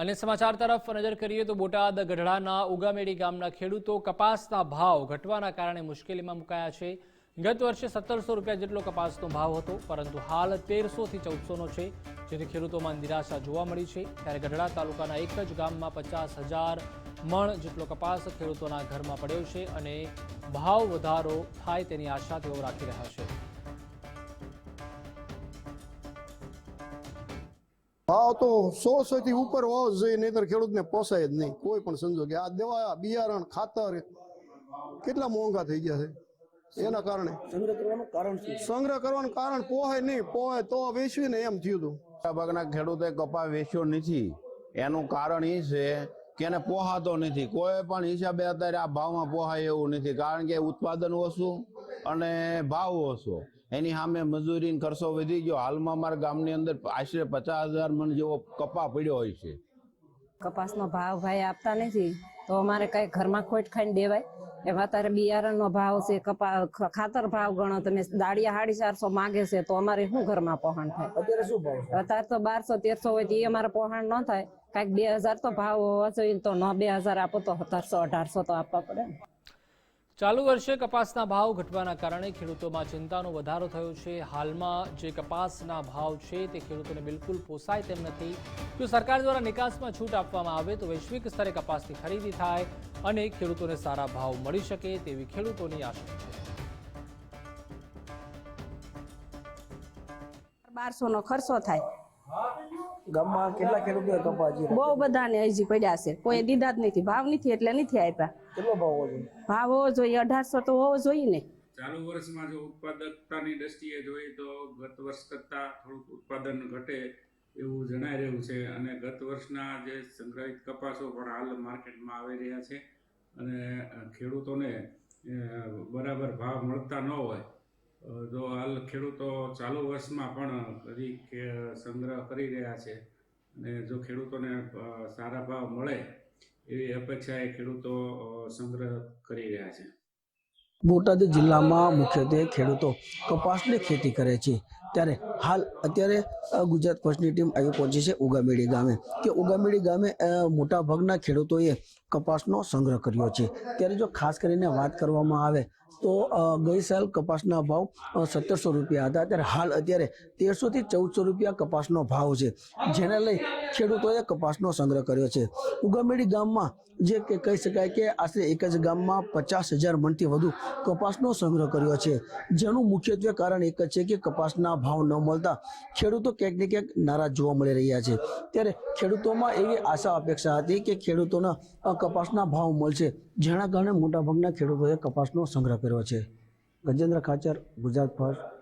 અને સમાચાર તરફ નજર કરીએ તો બોટાદ ગઢડાના ઉગામેડી ગામના ખેડૂતો કપાસના ભાવ ઘટવાના કારણે મુશ્કેલીમાં મુકાયા છે. ગત વર્ષે સત્તરસો રૂપિયા જેટલો કપાસનો ભાવ હતો, પરંતુ હાલ તેરસોથી ચૌદસોનો છે, જેથી ખેડૂતોમાં નિરાશા જોવા મળી છે. ત્યારે ગઢડા તાલુકાના એક જ ગામમાં પચાસ હજાર મણ જેટલો કપાસ ખેડૂતોના ઘરમાં પડ્યો છે અને ભાવ વધારો થાય તેની આશા તેઓ રાખી રહ્યા છે. ભાવ તો સો થી ઉપર હોવો જોઈએ નહીતર ખેડૂતને પોસાય જ નહીં. કોઈ પણ સંજોગે. આ દવા બિયારણ ખાતર કેટલા મોંઘા થઈ ગયા છે? એના કારણે. સંગ્રહ કરવાનું કારણ સંગ્રહ કરવાનું કારણ પોહાય નહીં. પોહાય તો વેચવી ને એમ થયું હતું. મોટાભાગના ખેડૂતે કપા વેચ્યો નથી. એનું કારણ એ છે કે એને પોહાતો નથી. કોઈ પણ હિસાબે અત્યારે આ ભાવમાં પોહાય એવું નથી. કારણ કે ઉત્પાદન ઓછું અને ભાવ ઓછો એની સામે મજૂરી ખર્ચો વધી ગયો. હાલમાં અમારા ગામની અંદર આશરે પચાસ હજાર મણ જેવો કપા પડ્યો હોય છે. કપાસનો ભાવ ભાઈ આપતા નથી. તો અમારે કઈ ઘરમાં ખોટ ખાઈને દેવાય? એમાં અત્યારે બિયારણનો ભાવ છે કપા ખાતર ભાવ ગણો. તમે દાળિયા સાડી ચારસો માગે છે તો અમારે શું ઘરમાં પહોંચ થાય? અત્યારે શું ભાવ અત્યારે તો બારસો તેરસો હોય તો એ અમારે પોહાણ ન થાય. કાંઈક બે હજાર તો ભાવ હોવા જોઈએ તો ન બે હજાર આપો તો સત્તરસો અઢારસો તો આપવા પડે ને. ચાલુ વર્ષે કપાસના ભાવ ઘટવાના કારણે ખેડૂતોમાં ચિંતાનો વધારો થયો છે. હાલમાં જે કપાસના ભાવ છે તે ખેડૂતોને બિલકુલ પોસાય તેમ નથી. જો સરકાર દ્વારા નિકાસમાં છૂટ આપવામાં આવે તો વૈશ્વિક સ્તરે કપાસની ખરીદી થાય અને ખેડૂતોને સારા ભાવ મળી શકે તેવી ખેડૂતોની આશા છે. બારસો નો ખર્ચો થાય. ગામમાં કેટલા કપા બહુ બધાને હજી પડ્યા છે. કોઈ દીધા જ નથી. ભાવ નથી એટલે નથી આપ્યા. કેટલો ભાવ હોવો જોઈએ? ભાવ હોવો જોઈએ. અઢારસો તો હોવો જોઈએ ને. ચાલુ વર્ષમાં જો ઉત્પાદકતાની દ્રષ્ટિએ જોઈએ તો ગત વર્ષ કરતાં થોડુંક ઉત્પાદન ઘટે એવું જણાઈ રહ્યું છે. અને ગત વર્ષના જે સંગ્રહિત કપાસો પણ હાલ માર્કેટમાં આવી રહ્યા છે. અને ખેડૂતોને બરાબર ભાવ મળતા ન હોય તો હાલ ખેડૂતો ચાલુ વર્ષમાં પણ હજી સંગ્રહ કરી રહ્યા છે. અને જો ખેડૂતોને સારા ભાવ મળે, એવી અપેક્ષાએ ખેડૂતો સંગ્રહ કરી રહ્યા છે. બોટાદ જિલ્લામાં મુખ્યત્વે ખેડૂતો કપાસની ખેતી કરે છે. ત્યારે હાલ અત્યારે ગુજરાત ફર્સ્ટની ટીમ આવી પહોંચી છે ઉગામેડી ગામે. કે ઉગામેડી ગામે મોટાભાગના મોટા ભાગના ખેડૂતોએ કપાસનો સંગ્રહ કર્યો છે. ત્યારે જો ખાસ કરીને વાત કરવામાં આવે તો ગઈ સાલ કપાસના ભાવ સત્તરસો રૂપિયા હતા. ત્યારે હાલ અત્યારે તેરસોથી ચૌદસો રૂપિયા કપાસનો ભાવ છે. જેને લઈ ખેડૂતોએ કપાસનો સંગ્રહ કર્યો છે. ઉગામેડી ગામમાં જે કે કહી શકાય કે આશરે એક જ ગામમાં પચાસ હજાર મણથી વધુ કપાસનો સંગ્રહ કર્યો છે. જેનું મુખ્યત્વે કારણ એક જ છે કે કપાસના ભાવ ન મળતા ખેડૂતો ક્યાંક ને ક્યાંક નારાજ જોવા મળી રહ્યા છે. ત્યારે ખેડૂતોમાં એવી આશા અપેક્ષા હતી કે ખેડૂતોના કપાસના ભાવ મળશે. જેના કારણે મોટાભાગના ખેડૂતોએ કપાસનો સંગ્રહ કર્યો છે. ગજેન્દ્ર ખાચર, ગુજરાત ફર્સ્ટ.